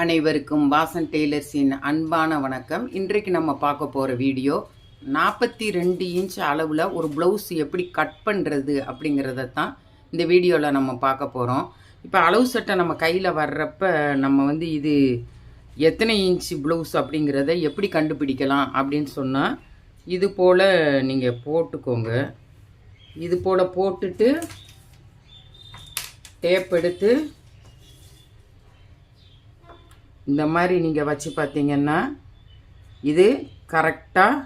அனைவருக்கும் வாசன் டெய்லர்ஸின் அன்பான வணக்கம். இன்றைக்கு நம்ம பார்க்க போகிற வீடியோ நாற்பத்தி ரெண்டு இன்ச் அளவில் ஒரு ப்ளவுஸ் எப்படி கட் பண்ணுறது அப்படிங்கிறத தான் இந்த வீடியோவில் நம்ம பார்க்க போகிறோம் இப்போ அளவு சட்டை நம்ம கையில் வர்றப்ப நம்ம வந்து இது எத்தனை இன்ச் ப்ளவுஸ் அப்படிங்கிறத எப்படி கண்டுபிடிக்கலாம் அப்படின்னு சொன்னால் இது போல் நீங்கள் போட்டுக்கோங்க. இது போல் போட்டுட்டு டேப் எடுத்து இந்த மாதிரி நீங்கள் வச்சு பார்த்தீங்கன்னா இது கரெக்டாக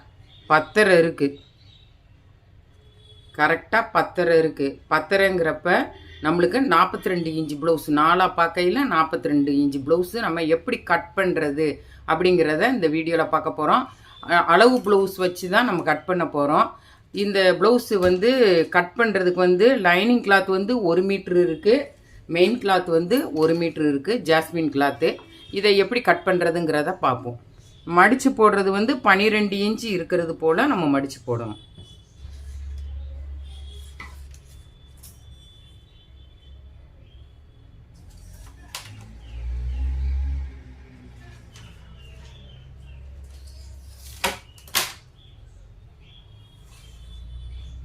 பத்தரை இருக்குது கரெக்டாக பத்தரை இருக்குது பத்தரைங்கிறப்ப நம்மளுக்கு நாற்பத்தி ரெண்டு இன்ச்சு ப்ளவுஸ். நாலாக பார்க்கையில் நாற்பத்தி ரெண்டு இன்ச்சு ப்ளவுஸு. நம்ம எப்படி கட் பண்ணுறது அப்படிங்கிறத இந்த வீடியோவில் பார்க்க போகிறோம் அளவு ப்ளவுஸ் வச்சு தான் நம்ம கட் பண்ண போகிறோம் இந்த ப்ளவுஸு வந்து கட் பண்ணுறதுக்கு வந்து லைனிங் கிளாத் வந்து ஒரு மீட்ரு இருக்குது மெயின் கிளாத் வந்து ஒரு மீட்ரு இருக்குது ஜாஸ்மின் கிளாத்து. இதை எப்படி கட் பண்ணுறதுங்கிறத பார்ப்போம். மடித்து போடுறது வந்து பனிரெண்டு இன்ச்சு இருக்கிறது போல் நம்ம மடித்து போடணும்.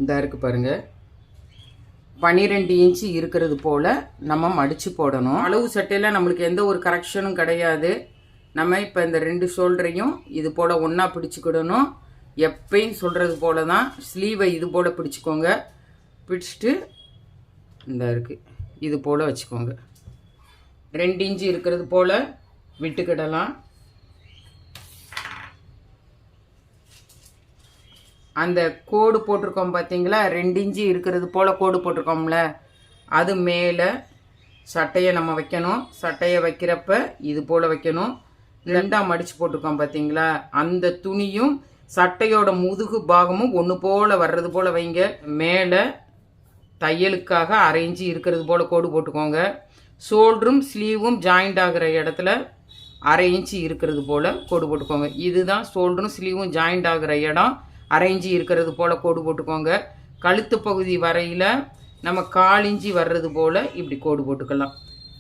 இந்த இருக்குது பாருங்கள் பன்னிரெண்டு இன்ச்சு இருக்கிறது போல் நம்ம மடித்து போடணும். அளவு சட்டையில் நம்மளுக்கு எந்த ஒரு கரெக்ஷனும் கிடையாது. நம்ம இப்போ இந்த ரெண்டு ஷோல்டரையும் இது போல் ஒன்றா பிடிச்சிக்கிடணும். எப்பயும் சொல்கிறது போல தான் ஸ்லீவை இது போல் பிடிச்சிக்கோங்க. பிடிச்சிட்டு இந்த இருக்குது இது போல் வச்சுக்கோங்க. ரெண்டு இன்ச்சு இருக்கிறது போல் விட்டுக்கிடலாம். அந்த கோடு போட்டிருக்கோம் பார்த்தீங்களா ரெண்டு இன்ச்சு இருக்கிறது போல் கோடு போட்டிருக்கோம்ல. அது மேலே சட்டையை நம்ம வைக்கணும். சட்டையை வைக்கிறப்ப இது போல் வைக்கணும். ரெண்டாக மடித்து போட்டிருக்கோம் பார்த்தீங்களா அந்த துணியும் சட்டையோட முதுகு பாகமும் ஒன்று போல் வர்றது போல் வைங்க. மேலே தையலுக்காக அரை இருக்கிறது போல் கோடு போட்டுக்கோங்க. ஷோல்டரும் ஸ்லீவும் ஜாயிண்ட் ஆகிற இடத்துல அரை இன்ச்சு இருக்கிறது போல் கோடு போட்டுக்கோங்க. இதுதான் ஷோல்டரும் ஸ்லீவும் ஜாயிண்ட் ஆகிற இடம். அரை இருக்கிறது போல் கோடு போட்டுக்கோங்க. கழுத்து பகுதி வரையில் நம்ம கால் வர்றது போல் இப்படி கோடு போட்டுக்கலாம்.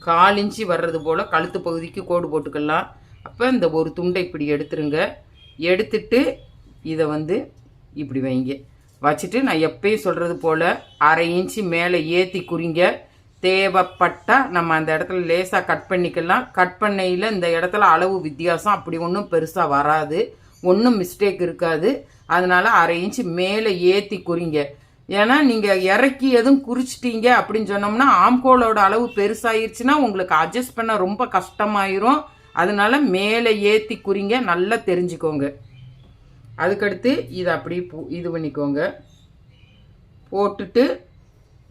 காலிஞ்சி வர்றது போல் கழுத்து பகுதிக்கு கோடு போட்டுக்கலாம். அப்போ இந்த ஒரு துண்டை இப்படி எடுத்துருங்க. எடுத்துட்டு இதை வந்து இப்படி வைங்க. வச்சுட்டு நான் எப்பயும் சொல்கிறது போல் அரை இன்ச்சு மேலே ஏற்றி குறிங்க. தேவைப்பட்டால் நம்ம அந்த இடத்துல லேசாக கட் பண்ணிக்கலாம். கட் பண்ணையில் இந்த இடத்துல அளவு வித்தியாசம் அப்படி ஒன்றும் பெருசாக வராது. ஒன்றும் மிஸ்டேக் இருக்காது. அதனால அரை இன்ச்சு மேலே ஏற்றி குறிங்க. ஏன்னா நீங்கள் இறக்கி எதுவும் குறிச்சிட்டீங்க அப்படின்னு சொன்னோம்னா ஆம்கோலோட அளவு பெருசாயிருச்சுன்னா உங்களுக்கு அட்ஜஸ்ட் பண்ண ரொம்ப கஷ்டமாயிரும். அதனால மேலே ஏற்றி குறிங்க நல்லா தெரிஞ்சுக்கோங்க. அதுக்கடுத்து இதை அப்படி இது பண்ணிக்கோங்க. போட்டுட்டு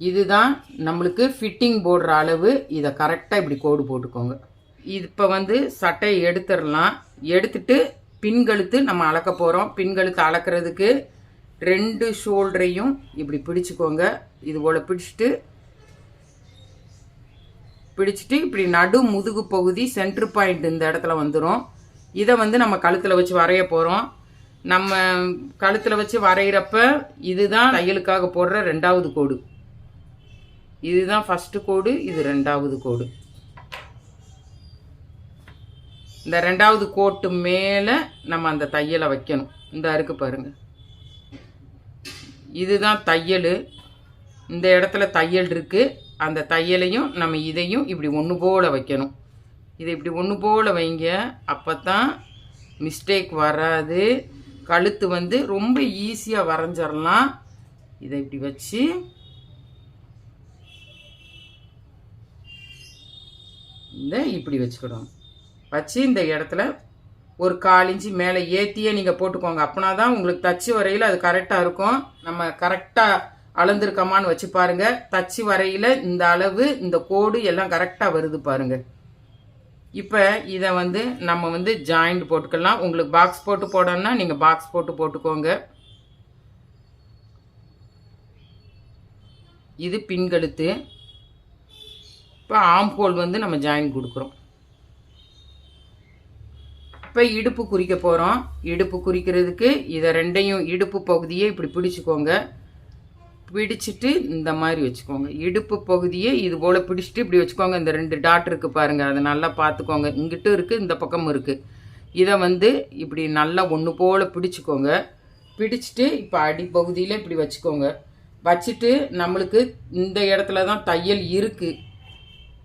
இதுதான் நம்மளுக்கு ஃபிட்டிங் போடுற அளவு. இதை கரெக்டாக இப்படி கோடு போட்டுக்கோங்க. இப்போ வந்து சட்டையை எடுத்துடலாம். எடுத்துட்டு பின்கழுத்து நம்ம அளக்க போகிறோம் பின்கழுத்து அளக்கிறதுக்கு ரெண்டு ஷோல்டரையும் இப்படி பிடிச்சிக்கோங்க. இது போல் பிடிச்சிட்டு பிடிச்சிட்டு இப்படி நடு முதுகு பகுதி சென்ட்ரு பாயிண்ட் இந்த இடத்துல வந்துடும் இதை வந்து நம்ம கழுத்தில் வச்சு வரைய போகிறோம் நம்ம கழுத்தில் வச்சு வரைகிறப்ப இதுதான் தையலுக்காக போடுற ரெண்டாவது கோடு. இதுதான் ஃபஸ்ட்டு கோடு இது ரெண்டாவது கோடு. இந்த ரெண்டாவது கோட்டு மேலே நம்ம அந்த தையலை வைக்கணும். இந்த அருக்கு பாருங்கள் இதுதான் தையல். இந்த இடத்துல தையல் இருக்குது அந்த தையலையும் நம்ம இதையும் இப்படி ஒன்று போல் வைக்கணும். இதை இப்படி ஒன்று போல் வைங்க. அப்போ தான் மிஸ்டேக் வராது. கழுத்து வந்து ரொம்ப ஈஸியாக வரைஞ்சிடலாம் இதை இப்படி வச்சு இந்த இப்படி வச்சுக்கிடணும். வச்சு இந்த இடத்துல ஒரு கால் இன்ச்சு மேலே ஏற்றியே நீங்கள் போட்டுக்கோங்க. அப்படின்னா தான் உங்களுக்கு தச்சு வரையில் அது கரெக்டாக இருக்கும். நம்ம கரெக்டாக அளந்திருக்கமான்னு வச்சு பாருங்கள் தச்சு வரையில் இந்த அளவு இந்த கோடு எல்லாம் கரெக்டாக வருது பாருங்கள் இப்போ இதை வந்து நம்ம வந்து ஜாயிண்ட் போட்டுக்கலாம். உங்களுக்கு பாக்ஸ் போட்டு போடணும்னா நீங்கள் பாக்ஸ் போட்டு போட்டுக்கோங்க. இது பின்கழுத்து. இப்போ ஆம்ஹோல் வந்து நம்ம ஜாயின் கொடுக்குறோம். இப்போ இடுப்பு குறிக்க போகிறோம் இடுப்பு குறிக்கிறதுக்கு இதை ரெண்டையும் இடுப்பு பகுதியை இப்படி பிடிச்சிக்கோங்க. பிடிச்சிட்டு இந்த மாதிரி வச்சுக்கோங்க. இடுப்பு பகுதியை இது போல் பிடிச்சிட்டு இப்படி வச்சுக்கோங்க. இந்த ரெண்டு டாட் இருக்குது பாருங்கள் அதை நல்லா பார்த்துக்கோங்க. இங்கிட்டும் இருக்குது இந்த பக்கமும் இருக்குது இதை வந்து இப்படி நல்லா ஒன்று போல் பிடிச்சிக்கோங்க. பிடிச்சிட்டு இப்போ அடிப்பகுதியில் இப்படி வச்சுக்கோங்க. வச்சுட்டு நம்மளுக்கு இந்த இடத்துல தான் தையல் இருக்குது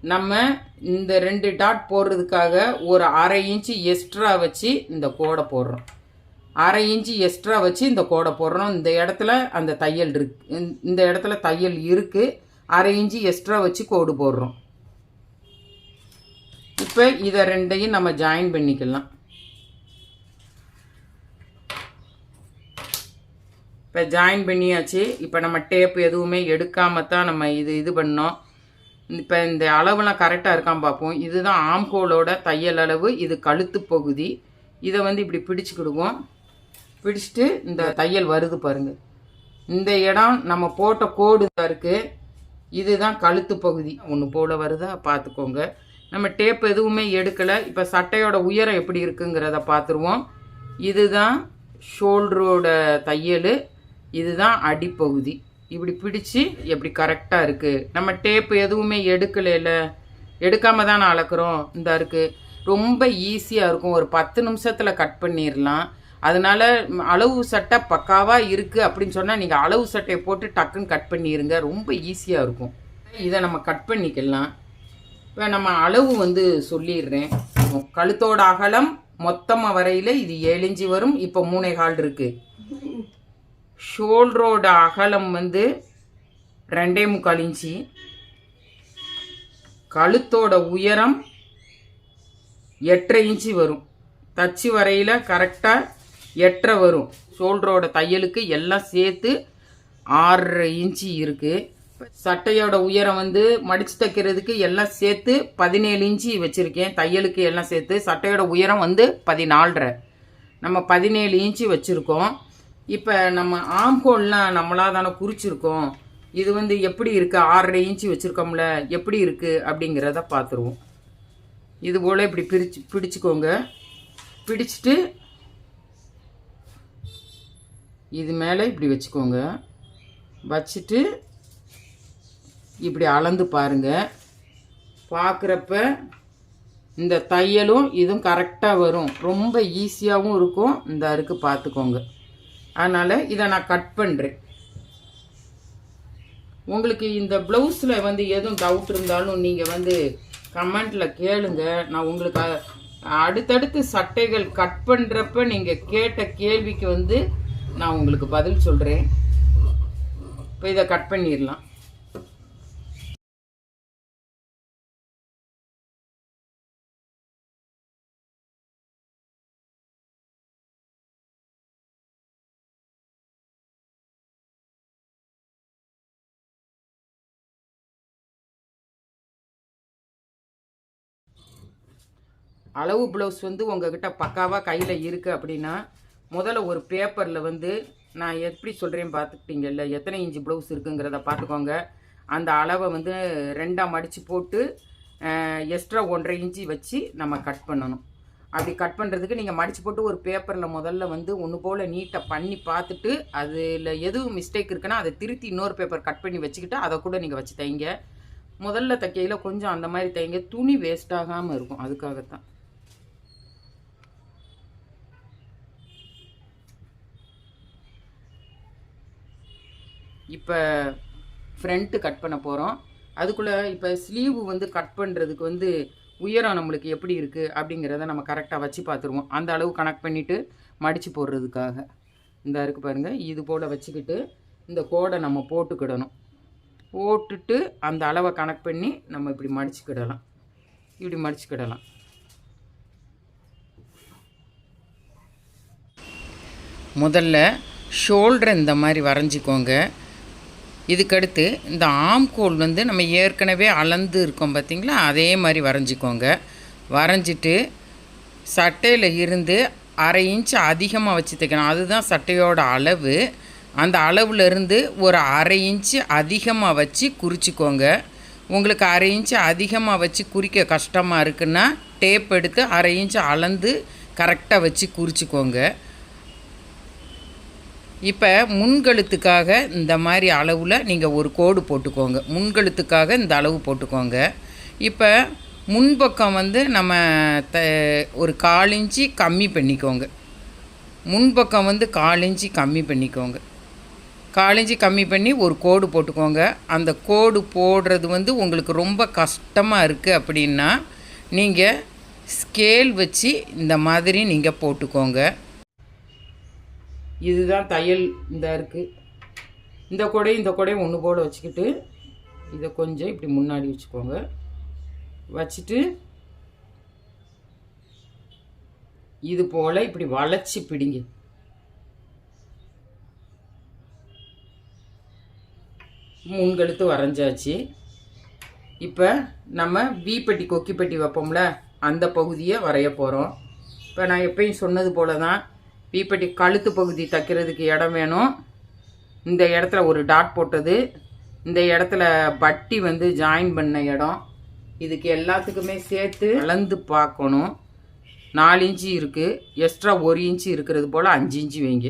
நம்ம இந்த ரெண்டு டாட் போடுறதுக்காக ஒரு அரை இன்ச்சு எக்ஸ்ட்ரா வச்சு இந்த கோடை போடுறோம். அரை இன்ச்சு எக்ஸ்ட்ரா வச்சு இந்த கோடை போடுறோம். இந்த இடத்துல அந்த தையல் இருக்கு. இந்த- இந்த இடத்துல தையல் இருக்குது அரை இன்ச்சு எக்ஸ்ட்ரா வச்சு கோடு போடுறோம். இப்போ இதை ரெண்டையும் நம்ம ஜாயின் பண்ணிக்கலாம். இப்போ ஜாயின் பண்ணியாச்சு. இப்போ நம்ம டேப் எதுவுமே எடுக்காம தான் நம்ம இது இது பண்ணோம். இப்போ இந்த அளவுலாம் கரெக்டாக இருக்கான்னு பார்ப்போம். இதுதான் ஆம்கோலோட தையல் அளவு இது கழுத்து பகுதி. இதை வந்து இப்படி பிடிச்சிக்கிடுவோம். பிடிச்சிட்டு இந்த தையல் வருது பாருங்கள் இந்த இடம் நம்ம போட்ட கோடு தான் இருக்குது இதுதான் கழுத்து பகுதி. ஒன்று போல வருதா? பார்த்துக்கோங்க. நம்ம டேப் எதுவுமே எடுக்கலை. இப்போ சட்டையோட உயரம் எப்படி இருக்குங்கிறத பார்த்துருவோம். இதுதான் ஷோல்டரோட தையல். இதுதான் அடிப்பகுதி. இப்படி பிடிச்சு எப்படி கரெக்டாக இருக்குது நம்ம டேப் எதுவுமே எடுக்கலைல எடுக்காமல் தான் அளக்குறோம். இந்த இருக்குது ரொம்ப ஈஸியாக இருக்கும். ஒரு பத்து நிமிஷத்தில் கட் பண்ணிடலாம் அதனால அளவு சட்டை பக்காவாக இருக்குது அப்படின்னு சொன்னால் நீங்கள் அளவு சட்டையை போட்டு டக்குன்னு கட் பண்ணிடுங்க ரொம்ப ஈஸியாக இருக்கும். இதை நம்ம கட் பண்ணிக்கலாம். இப்போ நம்ம அளவு வந்து சொல்லிடுறேன். கழுத்தோட அகலம் மொத்தமாக வரையில் இது ஏழு வரும். இப்போ மூணே கால் இருக்குது ஷோல்டரோட அகலம் வந்து ரெண்டே முக்கால் இன்ச்சு. கழுத்தோட உயரம் எட்டரை இன்ச்சு வரும். தச்சு வரையில் கரெக்டாக எட்டரை வரும். ஷோல்டரோட தையலுக்கு எல்லாம் சேர்த்து ஆறரை இன்ச்சு இருக்குது சட்டையோட உயரம் வந்து மடிச்சு தைக்கிறதுக்கு எல்லாம் சேர்த்து பதினேழு இன்ச்சு வச்சுருக்கேன். தையலுக்கு எல்லாம் சேர்த்து சட்டையோட உயரம் வந்து பதினாலரை. நம்ம பதினேழு இன்ச்சு வச்சுருக்கோம். இப்போ நம்ம ஆம்கோல்லாம் நம்மளா தானே குறிச்சிருக்கோம். இது வந்து எப்படி இருக்குது ஆறரை இன்ச்சு வச்சுருக்கோம்ல எப்படி இருக்குது அப்படிங்கிறத பார்த்துருவோம் இது போல் இப்படி பிரிச்சு பிடிச்சிக்கோங்க. பிடிச்சிட்டு இது மேலே இப்படி வச்சுக்கோங்க. வச்சுட்டு இப்படி அளந்து பாருங்க. பார்க்குறப்ப இந்த தையலும் இதுவும் கரெக்டாக வரும். ரொம்ப ஈஸியாகவும் இருக்கும். இந்த அருக்கு பார்த்துக்கோங்க அதனால் இதை நான் கட் பண்ணுறேன் உங்களுக்கு இந்த ப்ளவுஸில் வந்து எதுவும் டவுட் இருந்தாலும் நீங்கள் வந்து கமெண்ட்டில் கேளுங்க. நான் உங்களுக்கு அடுத்தடுத்து சட்டைகள் கட் பண்ணுறப்ப நீங்கள் கேட்ட கேள்விக்கு வந்து நான் உங்களுக்கு பதில் சொல்கிறேன் இப்போ இதை கட் பண்ணிடலாம். அளவு ப்ளவுஸ் வந்து உங்ககிட்ட பக்காவாக கையில் இருக்குது அப்படின்னா முதல்ல ஒரு பேப்பரில் வந்து நான் எப்படி சொல்கிறேன் பார்த்துக்கிட்டீங்கல்ல எத்தனை இன்ச்சு ப்ளவுஸ் இருக்குங்கிறத பார்த்துக்கோங்க. அந்த அளவை வந்து ரெண்டாக மடித்து போட்டு எக்ஸ்ட்ரா ஒன்றரை இன்ச்சு வச்சு நம்ம கட் பண்ணணும். அப்படி கட் பண்ணுறதுக்கு நீங்கள் மடித்து போட்டு ஒரு பேப்பரில் முதல்ல வந்து ஒன்று போல் நீட்டாக பண்ணி பார்த்துட்டு அதில் எதுவும் மிஸ்டேக் இருக்குன்னா அதை திருத்தி இன்னொரு பேப்பர் கட் பண்ணி வச்சுக்கிட்டு அதை கூட நீங்கள் வச்சு தைங்க. முதல்ல தைக்கையில் கொஞ்சம் அந்த மாதிரி தைங்க. துணி வேஸ்ட் ஆகாமல் இருக்கும். அதுக்காகத்தான். இப்போ ஃப்ரண்ட்டு கட் பண்ண போகிறோம் அதுக்குள்ளே இப்போ ஸ்லீவ் வந்து கட் பண்ணுறதுக்கு வந்து உயரம் நம்மளுக்கு எப்படி இருக்குது அப்படிங்கிறத நம்ம கரெக்டாக வச்சு பார்த்துருவோம். அந்த அளவு கனெக்ட் பண்ணிவிட்டு மடித்து போடுறதுக்காக. இந்த இருக்கு பாருங்கள் இது போல் வச்சுக்கிட்டு இந்த கோடை நம்ம போட்டுக்கிடணும். போட்டுட்டு அந்த அளவை கனெக்ட் பண்ணி நம்ம இப்படி மடிச்சுக்கிடலாம். இப்படி மடிச்சுக்கிடலாம். முதல்ல ஷோல்டர் இந்த மாதிரி வரைஞ்சிக்கோங்க. இதுக்கடுத்து இந்த ஆம்கோல் வந்து நம்ம ஏற்கனவே அளந்து இருக்கோம் பார்த்திங்களா அதே மாதிரி வரைஞ்சிக்கோங்க. வரைஞ்சிட்டு சட்டையில் இருந்து அரை இன்ச் அதிகமாக வச்சு தைக்கணும். அதுதான் சட்டையோட அளவு. அந்த அளவுலேருந்து ஒரு அரை இன்ச்சு அதிகமாக வச்சு குறிச்சிக்கோங்க. உங்களுக்கு அரை இன்ச்சு அதிகமாக வச்சு குறிக்க கஷ்டமாக இருக்குன்னா டேப் எடுத்து அரை இன்ச்சு அளந்து கரெக்டாக வச்சு குறிச்சிக்கோங்க. இப்போ முன்கழுத்துக்காக இந்த மாதிரி அளவில் நீங்கள் ஒரு கோடு போட்டுக்கோங்க. முன்கழுத்துக்காக இந்த அளவு போட்டுக்கோங்க. இப்போ முன்பக்கம் வந்து நம்ம த ஒரு காலிஞ்சி கம்மி பண்ணிக்கோங்க. முன்பக்கம் வந்து காலிஞ்சி கம்மி பண்ணிக்கோங்க. காலிஞ்சி கம்மி பண்ணி ஒரு கோடு போட்டுக்கோங்க. அந்த கோடு போடுறது வந்து உங்களுக்கு ரொம்ப கஷ்டமாக இருக்குது அப்படின்னா நீங்கள் ஸ்கேல் வச்சு இந்த மாதிரி நீங்கள் போட்டுக்கோங்க. இதுதான் தையல். இந்த இருக்குது இந்த கொடையும் இந்த கொடையும் ஒன்று போல் வச்சுக்கிட்டு இதை கொஞ்சம் இப்படி முன்னாடி வச்சுக்கோங்க. வச்சுட்டு இது போல் இப்படி வளைச்சி பிடிங்க. முன்கழுத்து வரைஞ்சாச்சு. இப்போ நம்ம வீப்பட்டி கொக்கிப்பட்டி வைப்போம்ல அந்த பகுதியை வரைய போகிறோம் இப்போ நான் எப்பயும் சொன்னது போல தான் வீப்பட்டி கழுத்து பகுதி தைக்கிறதுக்கு இடம் வேணும். இந்த இடத்துல ஒரு டாட் போட்டது. இந்த இடத்துல பட்டி வந்து ஜாயின் பண்ண இடம். இதுக்கு எல்லாத்துக்குமே சேர்த்து அளந்து பார்க்கணும். நாலு இன்ச்சு இருக்குது எக்ஸ்ட்ரா ஒரு இன்ச்சு இருக்கிறது போல் அஞ்சு இன்ச்சு வைங்க.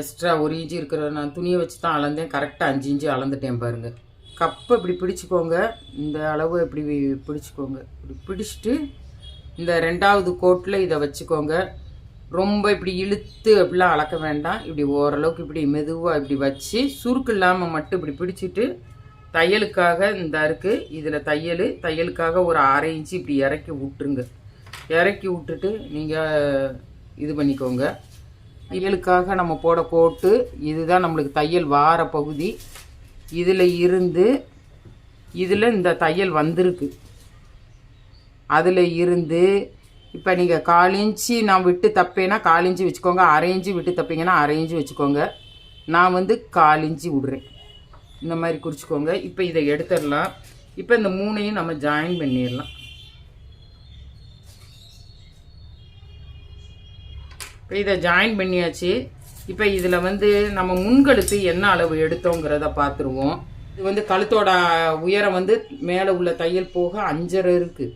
எக்ஸ்ட்ரா ஒரு இஞ்சி இருக்கிற நான் துணியை வச்சு தான் அளந்தேன் கரெக்டாக அஞ்சு இஞ்சி அளந்துட்டேன் பாருங்கள் கப்பை இப்படி பிடிச்சிக்கோங்க. இந்த அளவு இப்படி பிடிச்சிக்கோங்க. இப்படி பிடிச்சிட்டு இந்த ரெண்டாவது கோட்டில் இதை வச்சுக்கோங்க. ரொம்ப இப்படி இழுத்து அப்படிலாம் அளக்க வேண்டாம். இப்படி ஓரளவுக்கு இப்படி மெதுவாக இப்படி வச்சு சுருக்கு இல்லாமல் மட்டும் இப்படி பிடிச்சிட்டு தையலுக்காக இந்த இருக்குது இதில் தையல் தையலுக்காக ஒரு அரை இன்ச்சு இப்படி இறக்கி விட்டுருங்க. இறக்கி விட்டுட்டு நீங்கள் இது பண்ணிக்கோங்க. தையலுக்காக நம்ம போட கோட்டு இதுதான் நம்மளுக்கு தையல் வார பகுதி. இதில் இருந்து இதில் இந்த தையல் வந்திருக்கு. அதில் இருந்து இப்போ நீங்கள் கால் இன்ச்சு நான் விட்டு தப்பேன்னா கால் இன்ச்சு வச்சுக்கோங்க அரை இன்ச்சு விட்டு தப்பீங்கன்னா அரை இன்ச்சு வச்சுக்கோங்க. நான் வந்து கால் இன்ச்சு விடுறேன். இந்த மாதிரி குறிச்சிக்கோங்க. இப்போ இதை எடுத்துடலாம். இப்போ இந்த மூணையும் நம்ம ஜாயின் பண்ணிடலாம். இப்போ இதை ஜாயின் பண்ணியாச்சு. இப்போ இதில் வந்து நம்ம முன்கழுத்து என்ன அளவு எடுத்தோங்கிறத பார்த்துருவோம் இது வந்து கழுத்தோட உயரம் வந்து மேலே உள்ள தையல் போக அஞ்சரை இருக்குது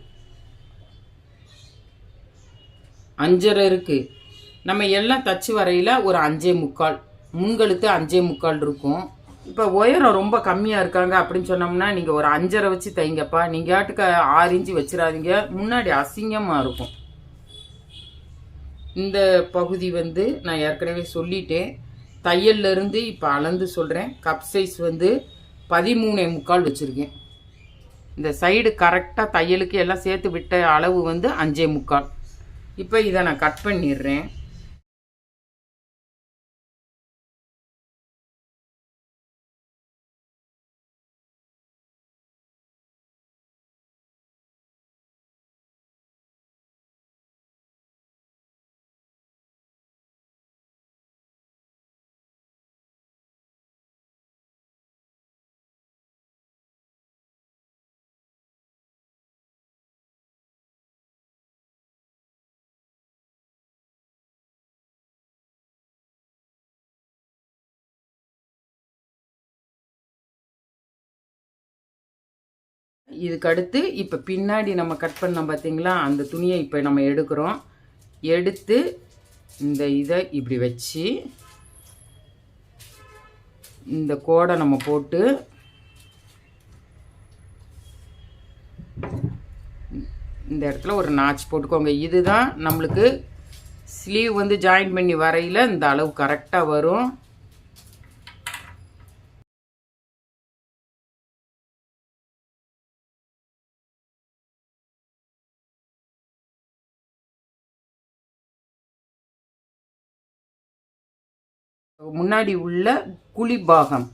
அஞ்சரை இருக்குது நம்ம எல்லாம் தச்சு வரையில் ஒரு அஞ்சே முக்கால் முன்கழுத்து அஞ்சே முக்கால் இருக்கும். இப்போ உயரம் ரொம்ப கம்மியாக இருக்காங்க அப்படின்னு சொன்னோம்னா நீங்கள் ஒரு அஞ்சரை வச்சு தைங்கப்பா. நீங்கள் ஆட்டுக்கு ஆறு இன்ச்சு வச்சிடாதீங்க முன்னாடி அசிங்கமாக இருக்கும். இந்த பகுதி வந்து நான் ஏற்கனவே சொல்லிட்டேன். தையல்ல இருந்து இப்போ அளந்து சொல்கிறேன் கப் சைஸ் வந்து பதிமூணே முக்கால் வச்சுருக்கேன். இந்த சைடு கரெக்டாக தையலுக்கு எல்லாம் சேர்த்து விட்ட அளவு வந்து அஞ்சே முக்கால். இப்போ இதை நான் கட் பண்ணிடுறேன். இதுக்கு அடுத்து இப்போ பின்னாடி நம்ம கட் பண்ணோம் பார்த்தீங்களா அந்த துணியை இப்போ நம்ம எடுக்கிறோம். எடுத்து இந்த இதை இப்படி வச்சு இந்த கோடை நம்ம போட்டு இந்த இடத்துல ஒரு நாச் போட்டுக்கோங்க. இதுதான் நம்மளுக்கு ஸ்லீவ் வந்து ஜாயின் பண்ணி வரையில் இந்த அளவு கரெக்டாக வரும். முன்னாடி உள்ள குழி பாகம்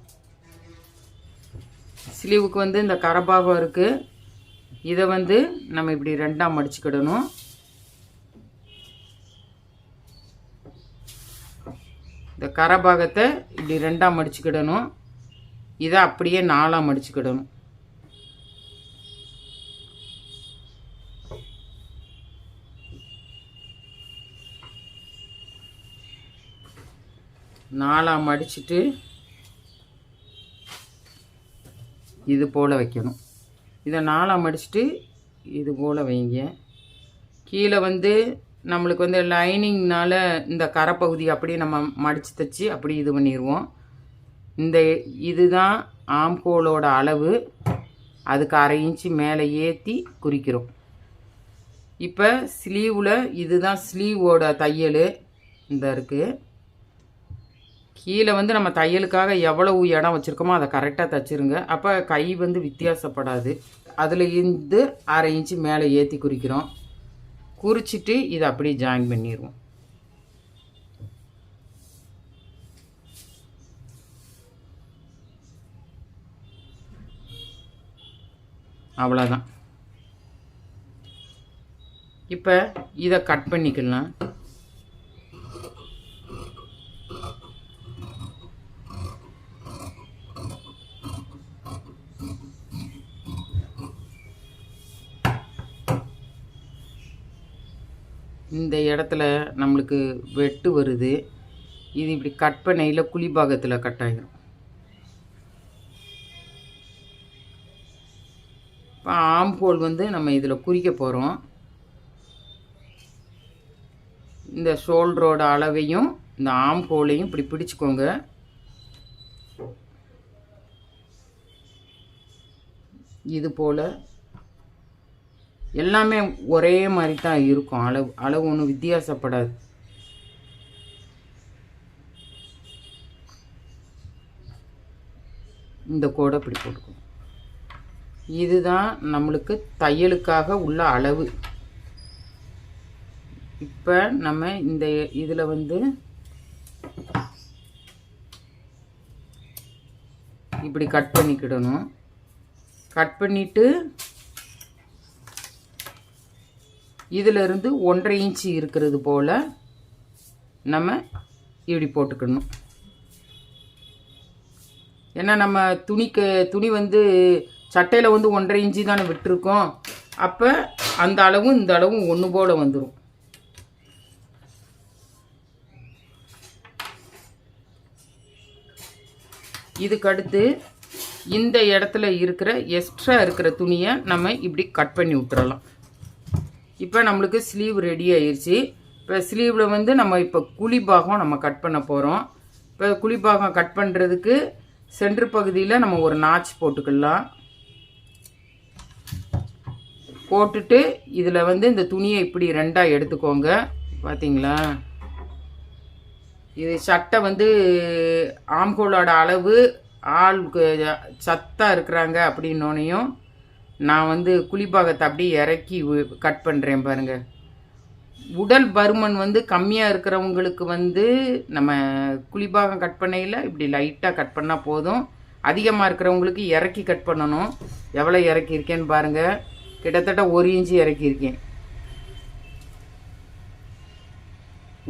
ஸ்லீவுக்கு வந்து இந்த கரபாகம் இருக்குது இதை வந்து நம்ம இப்படி ரெண்டாக மடிச்சுக்கிடணும். இந்த கரபாகத்தை இப்படி ரெண்டாக மடிச்சுக்கிடணும். இதை அப்படியே நாலாக மடிச்சுக்கிடணும். நாலாக மடிச்சுட்டு இது போல் வைக்கணும். இதை நாலாக மடிச்சுட்டு இது போல் வைங்க. கீழே வந்து நம்மளுக்கு வந்து லைனிங்னால் இந்த கரைப்பகுதி அப்படியே நம்ம மடித்து தைச்சி அப்படி இது பண்ணிடுவோம். இந்த இதுதான் ஆம்கோலோட அளவு. அதுக்கு அரை இன்ச்சு மேலே ஏற்றி குறிக்கிறோம். இப்போ ஸ்லீவில் இதுதான் ஸ்லீவோட தையல். இந்த இருக்குது கீழே வந்து நம்ம தையலுக்காக எவ்வளவு இடம் வச்சுருக்கோமோ அதை கரெக்டாக தைச்சிருங்க. அப்போ கை வந்து வித்தியாசப்படாது. அதில் இருந்து அரை இன்ச்சு மேலே ஏற்றி குறிக்கிறோம். குறிச்சிட்டு இதை அப்படியே ஜாயின் பண்ணிடுவோம் அவ்வளோதான் இப்போ இதை கட் பண்ணிக்கலாம் இந்த இடத்துல நம்மளுக்கு வெட்டு வருது. இது இப்படி கட் பண்ணையில் குழி பாகத்தில் கட் ஆகிரும் இப்போ ஆம்ஹோல் வந்து நம்ம இதில் குறிக்க போகிறோம் இந்த ஷோல்டரோட அளவையும் இந்த ஆம் ஹோலையும் இப்படி பிடிச்சிக்கோங்க. இது போல் எல்லாமே ஒரே மாதிரி தான் இருக்கும். அளவு அளவு ஒன்றும் வித்தியாசப்படாது. இந்த கோடை இப்படி போட்டுக்கணும். இதுதான் நம்மளுக்கு தையலுக்காக உள்ள அளவு. இப்போ நம்ம இந்த இதில் வந்து இப்படி கட் பண்ணிக்கிடணும். கட் பண்ணிவிட்டு இதிலிருந்து ஒன்றரை இன்ச்சு இருக்கிறது போல் நம்ம இப்படி போட்டுக்கணும். ஏன்னா நம்ம துணிக்கு துணி வந்து சட்டையில் வந்து ஒன்றரை இன்ச்சு தானே விட்டுருக்கோம். அப்போ அந்த அளவும் இந்த அளவும் ஒன்று போல் வந்துடும் இதுக்கடுத்து இந்த இடத்துல இருக்கிற எக்ஸ்ட்ரா இருக்கிற துணியை நம்ம இப்படி கட் பண்ணி விட்டுறலாம். இப்போ நம்மளுக்கு ஸ்லீவ் ரெடி ஆயிடுச்சு இப்போ ஸ்லீவில் வந்து நம்ம இப்போ குழி பாகம் நம்ம கட் பண்ண போகிறோம் இப்போ குழி பாகம் கட் பண்ணுறதுக்கு சென்டர் பகுதியில் நம்ம ஒரு நாச் போட்டுக்கலாம். போட்டுட்டு இதில் வந்து இந்த துணியை இப்படி ரெண்டாக எடுத்துக்கோங்க. பார்த்தீங்களா இது சட்டை வந்து ஆம்கோலோட அளவு ஆள் சத்தாக இருக்கிறாங்க அப்படின்னோனையும் நான் வந்து குளிப்பாகத்தை அப்படியே இறக்கி கட் பண்ணுறேன் பாருங்கள் உடல் பருமன் வந்து கம்மியாக இருக்கிறவங்களுக்கு வந்து நம்ம குளிபாகம் கட் பண்ணையில் இப்படி லைட்டாக கட் பண்ணால் போதும். அதிகமாக இருக்கிறவங்களுக்கு இறக்கி கட் பண்ணணும். எவ்வளோ இறக்கியிருக்கேன்னு பாருங்கள் கிட்டத்தட்ட ஒரு இன்ச்சு இறக்கியிருக்கேன்.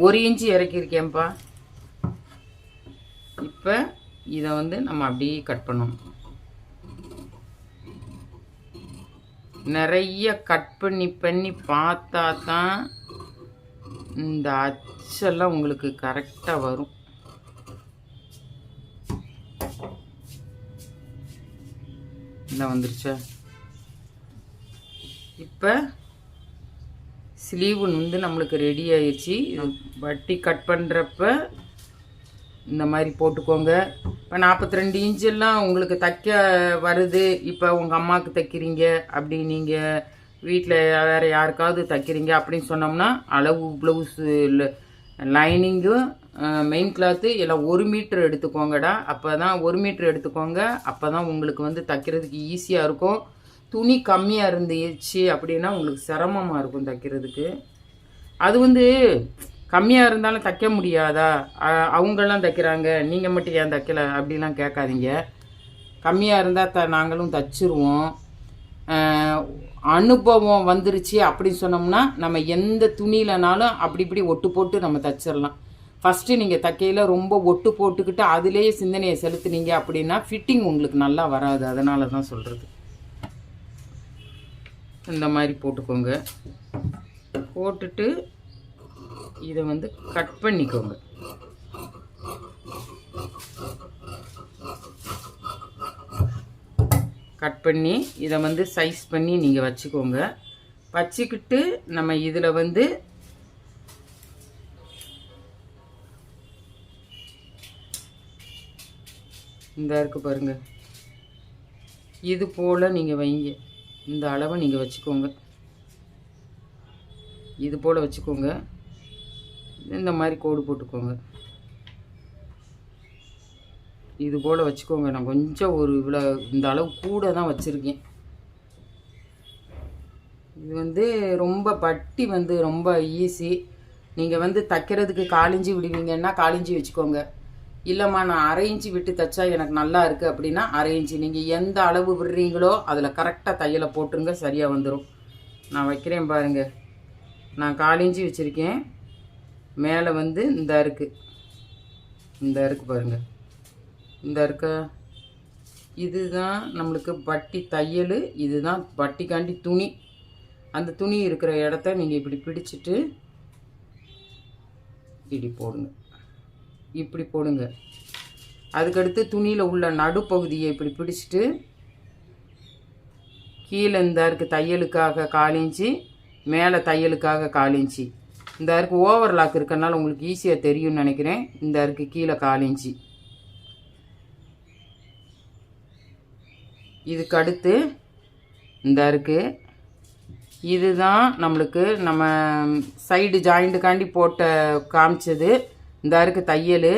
ஒரு இன்ச்சு இறக்கியிருக்கேன்ப்பா. இப்போ இதை வந்து நம்ம அப்படியே கட் பண்ணணும். நிறைய கட் பண்ணி பண்ணி பார்த்தா தான் இந்த அச்செல்லாம் உங்களுக்கு கரெக்டாக வரும். என்ன வந்துருச்சா? இப்போ ஸ்லீவு வந்து நம்மளுக்கு ரெடி ஆயிடுச்சு வட்டி கட் பண்ணுறப்ப இந்த மாதிரி போட்டுக்கோங்க. இப்போ நாற்பத்தி ரெண்டு இன்ச்செல்லாம் உங்களுக்கு தைக்க வருது. இப்போ உங்கள் அம்மாவுக்கு தைக்கிறீங்க அப்படி நீங்கள் வீட்டில் வேறு யாருக்காவது தைக்கிறீங்க அப்படின்னு சொன்னோம்னா அளவு ப்ளவுஸு லைனிங்கும் மெயின் கிளாத்து எல்லாம் ஒரு மீட்ரு எடுத்துக்கோங்கடா. அப்போ தான் ஒரு மீட்ரு எடுத்துக்கோங்க. அப்போ தான் உங்களுக்கு வந்து தைக்கிறதுக்கு ஈஸியாக இருக்கும். துணி கம்மியாக இருந்துச்சு அப்படின்னா உங்களுக்கு சிரமமாக இருக்கும் தைக்கிறதுக்கு. அது வந்து கம்மியாக இருந்தாலும் தைக்க முடியாதா? அவங்களாம் தைக்கிறாங்க. நீங்கள் மட்டும் ஏன் தைக்கல? அப்படிலாம் கேட்காதீங்க. கம்மியாக இருந்தால் த நாங்களும் தைச்சிருவோம். அனுபவம் வந்துருச்சு அப்படின்னு சொன்னோம்னா நம்ம எந்த துணியிலனாலும் அப்படி இப்படி ஒட்டு போட்டு நம்ம தச்சிடலாம் ஃபஸ்ட்டு நீங்கள் தைக்கையில் ரொம்ப ஒட்டு போட்டுக்கிட்டு அதுலேயே சிந்தனையை செலுத்துனீங்க அப்படின்னா ஃபிட்டிங் உங்களுக்கு நல்லா வராது. அதனால தான் சொல்கிறது இந்த மாதிரி போட்டுக்கோங்க. போட்டுட்டு இதை வந்து கட் பண்ணிக்கோங்க. கட் பண்ணி இதை வந்து சைஸ் பண்ணி நீங்கள் வச்சுக்கோங்க. வச்சுக்கிட்டு நம்ம இதில் வந்து இந்த இருக்கு பாருங்க. இது போல் நீங்கள் வைங்க. இந்த அளவை நீங்கள் வச்சுக்கோங்க. இது போல் வச்சுக்கோங்க. இந்த மாதிரி கோடு போட்டுக்கோங்க. இது போல் வச்சுக்கோங்க. நான் கொஞ்சம் ஒரு இவ்வளோ இந்த அளவு கூட தான் வச்சுருக்கேன். இது வந்து ரொம்ப பட்டி வந்து ரொம்ப ஈஸி நீங்கள் வந்து தைக்கிறதுக்கு காலிஞ்சி விடுவீங்கன்னா காலிஞ்சி வச்சுக்கோங்க. இல்லைம்மா நான் அரை இன்ச்சு விட்டு தைச்சா எனக்கு நல்லா இருக்குது அப்படின்னா அரை இன்ச்சு. நீங்கள் எந்த அளவு விடுறீங்களோ அதில் கரெக்டாக தையலை போட்டுருங்க சரியாக வந்துடும் நான் வைக்கிறேன் பாருங்க. நான் காலிஞ்சி வச்சுருக்கேன். மேலே வந்து இந்த இருக்குது இந்த இருக்குது பாருங்கள் இந்த இருக்க. இதுதான் நம்மளுக்கு பட்டி தையல் இதுதான் பட்டிக்காண்டி துணி. அந்த துணி இருக்கிற இடத்த நீங்கள் இப்படி பிடிச்சிட்டு இப்படி போடுங்க. இப்படி போடுங்க. அதுக்கடுத்து துணியில் உள்ள நடுப்பகுதியை இப்படி பிடிச்சிட்டு கீழே இந்த இருக்கு தையலுக்காக காலிஞ்சி மேலே தையலுக்காக காலிஞ்சி இந்த இருக்கு ஓவர்லாக் இருக்கறனால உங்களுக்கு ஈஸியாக தெரியும்னு நினைக்கிறேன். இந்த இருக்கு கீழே காலிஞ்சி இதுக்கு அடுத்து இந்த இருக்குது இதுதான் நம்மளுக்கு நம்ம சைடு ஜாயிண்ட்டுக்காண்டி போட்ட காமிச்சது. இந்த இருக்குது தையல்.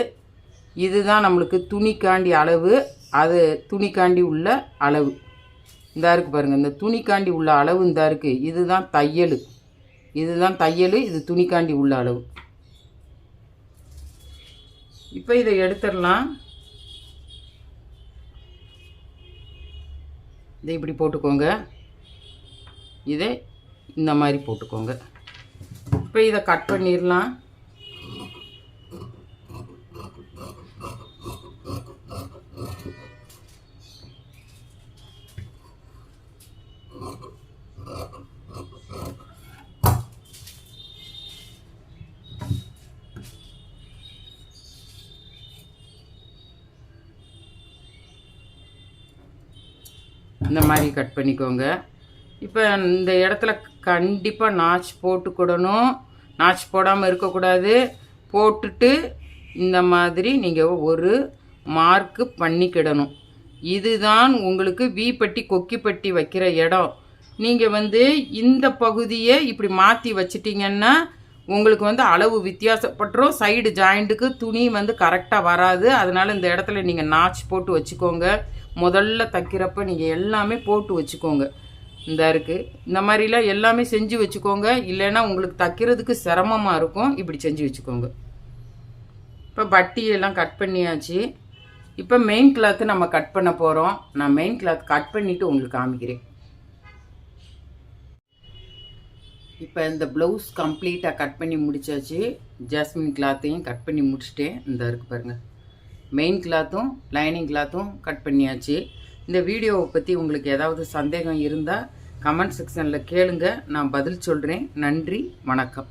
இதுதான் நம்மளுக்கு துணிக்காண்டி அளவு. அது துணிக்காண்டி உள்ள அளவு. இந்த இருக்குது பாருங்கள் இந்த துணிக்காண்டி உள்ள அளவு இந்த இருக்குது இதுதான் தையல். இதுதான் தையல். இது துணிக்காண்டி உள்ள அளவு. இப்போ இதை எடுத்துடலாம். இதை இப்படி போட்டுக்கோங்க. இதை இந்த மாதிரி போட்டுக்கோங்க. இப்போ இதை கட் பண்ணிடலாம். இந்த மாதிரி கட் பண்ணிக்கோங்க. இப்போ இந்த இடத்துல கண்டிப்பாக நாச் போட்டுக்கிடணும் நாச் போடாமல் இருக்கக்கூடாது. போட்டுட்டு இந்த மாதிரி நீங்கள் ஒரு மார்க்கு பண்ணிக்கிடணும் இதுதான் உங்களுக்கு வீப்பட்டி கொக்கிப்பட்டி வைக்கிற இடம். நீங்கள் வந்து இந்த பகுதியை இப்படி மாற்றி வச்சிட்டிங்கன்னா உங்களுக்கு வந்து அளவு வித்தியாசப்பட்டுரும் சைடு ஜாயிண்ட்டுக்கு துணி வந்து கரெக்டாக வராது. அதனால் இந்த இடத்துல நீங்கள் நாச் போட்டு வச்சுக்கோங்க. முதல்ல தைக்கிறப்ப நீங்கள் எல்லாமே போட்டு வச்சுக்கோங்க. இந்த இருக்குது இந்த மாதிரிலாம் எல்லாமே செஞ்சு வச்சுக்கோங்க. இல்லைன்னா உங்களுக்கு தைக்கிறதுக்கு சிரமமாக இருக்கும். இப்படி செஞ்சு வச்சுக்கோங்க. இப்போ பட்டியெல்லாம் கட் பண்ணியாச்சு. இப்போ மெயின் கிளாத்து நம்ம கட் பண்ண போகிறோம் நான் மெயின் கிளாத் கட் பண்ணிவிட்டு உங்களுக்கு காமிக்கிறேன். இப்போ இந்த ப்ளவுஸ் கம்ப்ளீட்டாக கட் பண்ணி முடிச்சாச்சு. ஜாஸ்மின் கிளாத்தையும் கட் பண்ணி முடிச்சுட்டேன். இந்த இருக்குது பாருங்கள் மெயின் கிளாத்தும் லைனிங் கிளாத்தும் கட் பண்ணியாச்சு. இந்த வீடியோவை பற்றி உங்களுக்கு ஏதாவது சந்தேகம் இருந்தால் கமெண்ட் செக்ஷனில் கேளுங்க. நான் பதில் சொல்கிறேன் நன்றி வணக்கம்.